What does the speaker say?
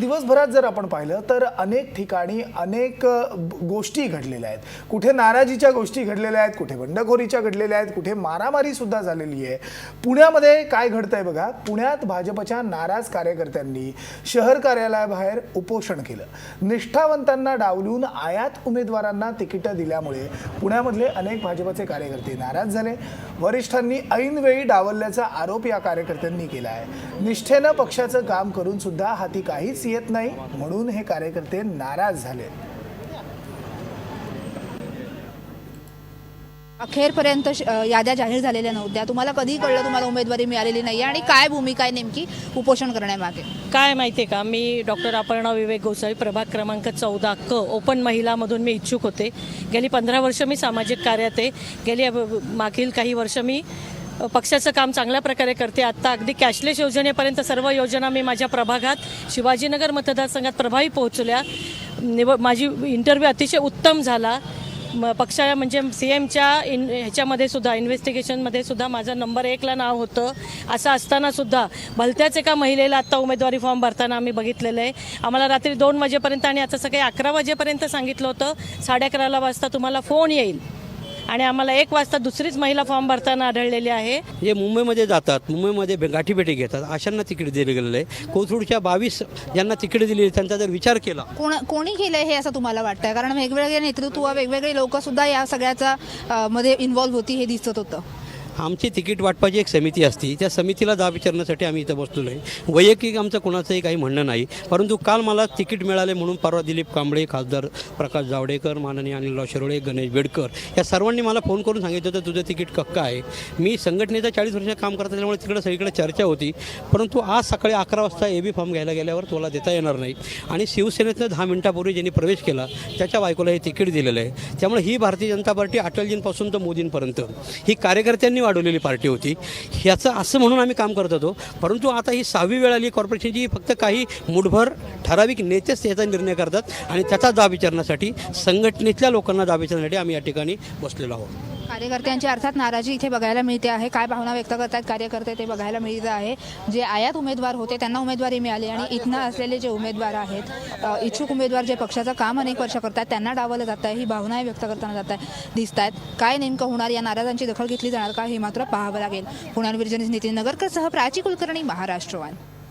दिवसभरात जर आपण पाहिलं तर अनेक ठिकाणी अनेक गोष्टी घडलेल्या आहेत. कुठे नाराजीच्या गोष्टी घडलेल्या आहेत कुठे बंडखोरीच्या घडलेल्या आहेत कुठे मारामारी सुद्धा झालेली आहे. पुण्यामध्ये काय घडतंय बघा पुण्यात भाजपच्या नाराज कार्यकर्त्यांनी शहर कार्यालयाबाहेर उपोषण केलं. निष्ठावंतांना डावलून आयात उमेदवारांना तिकीटं दिल्यामुळे पुण्यामधले अनेक भाजपचे कार्यकर्ते नाराज झाले. वरिष्ठांनी ऐनवेळी डावलल्याचा आरोप या कार्यकर्त्यांनी केला आहे निष्ठेनं पक्षाचं काम करून सुद्धा हाती काहीच येत नाही. म्हणून हे कार्यकर्ते नाराज झाले. अखेरपर्यंत याद्या जाहीर झालेल्या नव्हत्या. तुम्हाला कधी कळलं तुम्हाला उमेदवारी मिळालेली नाही आणि काय भूमिका आहे नेमकी उपोषण करण्यामागे? काय माहिती आहे का? मी डॉक्टर अपर्णा विवेक गोसावी प्रभाग क्रमांक चौदा क ओपन महिलामधून मी इच्छुक होते. गेली पंधरा वर्ष मी सामाजिक कार्यात आहे. गेली मागील काही वर्ष मी पक्षाचं काम चांगल्या प्रकारे करते. आत्ता अगदी कॅशलेस योजनेपर्यंत सर्व योजना मी माझ्या प्रभागात शिवाजीनगर मतदारसंघात प्रभावी पोहोचल्या. निव माझी इंटरव्ह्यू अतिशय उत्तम झाला. म पक्षा म्हणजे सी एमच्या इन ह्याच्यामध्ये सुद्धा इन्व्हेस्टिगेशनमध्ये सुद्धा माझं नंबर एकला नाव होतं. असं असताना सुद्धा भलत्याच एका महिलेला आत्ता उमेदवारी फॉर्म भरताना आम्ही बघितलेलं आहे. आम्हाला रात्री दोन वाजेपर्यंत आणि आता सकाळी अकरा वाजेपर्यंत सांगितलं होतं साडे अकराला वाजता तुम्हाला फोन येईल. आणि आम्हाला एक वाजता दुसरीच महिला फॉर्म भरताना आढळलेली आहे. जे मुंबईमध्ये जातात मुंबईमध्ये गाठीभेटी घेतात अशांना तिकीट दिलं गेलेलं आहे. कोथरूडच्या बावीस ज्यांना तिकीट दिली त्यांचा जर विचार केला. कोण कोणी केलंय हे असं तुम्हाला वाटतंय? कारण वेगवेगळे नेतृत्व वेगवेगळे लोक सुद्धा या सगळ्याचा मध्ये इन्व्हॉल्व्ह होती हे दिसत होतं. आमची तिकीट वाटपाची एक समिती असती. त्या समितीला जा विचारण्यासाठी आम्ही इथं बसलेलो आहे. वैयक्तिक आमचं कोणाचंही काही म्हणणं नाही. परंतु काल मला तिकीट मिळाले म्हणून परवा दिलीप कांबळे खासदार प्रकाश जावडेकर माननीय अनिलराव शिरोळे गणेश बेडकर या सर्वांनी मला फोन करून सांगितलं होतं तुझं तिकीट कक्का आहे. मी संघटनेचं चाळीस वर्ष काम करत असल्यामुळे तिकडे सगळीकडे चर्चा होती. परंतु आज सकाळी अकरा वाजता ए बी फॉर्म घ्यायला गेल्यावर तुला देता येणार नाही. आणि शिवसेनेतनं दहा मिनिटापूर्वी ज्यांनी प्रवेश केला त्याच्या बायकोला हे तिकीट दिलेलं आहे. त्यामुळे ही भारतीय जनता पार्टी अटलजींपासून तर मोदींपर्यंत. ही कार्यकर्त्यांनी वाढवलेली पार्टी होती. ह्याचं असं म्हणून आम्ही काम करत होतो. परंतु आता ही सहावी वेळ आली कॉर्पोरेशनची फक्त काही मुठभर ठराविक नेतेच याचा निर्णय करतात आणि त्याचा दाब विचारण्यासाठी संघटनेतल्या लोकांना दाब विचारण्यासाठी आम्ही या ठिकाणी बसलेलो आहोत. कार्यकर्त्यांची अर्थात नाराजी इथे बघायला मिळते आहे. काय भावना व्यक्त करतात कार्यकर्ते ते बघायला मिळत आहे. जे आयात उमेदवार होते त्यांना उमेदवारी मिळाली आणि इथनं असलेले जे उमेदवार आहेत इच्छुक उमेदवार जे पक्षाचं काम अनेक वर्ष करतात त्यांना डावलं जात आहे. ही भावना व्यक्त करताना जात आहे. दिसत आहेत काय नेमकं होणार? या नाराजांची दखल घेतली जाणार का हे मात्र पाहावं लागेल. पुण्यावर विरजनीस नितीन नगरकरसह प्राची कुलकर्णी महाराष्ट्रवान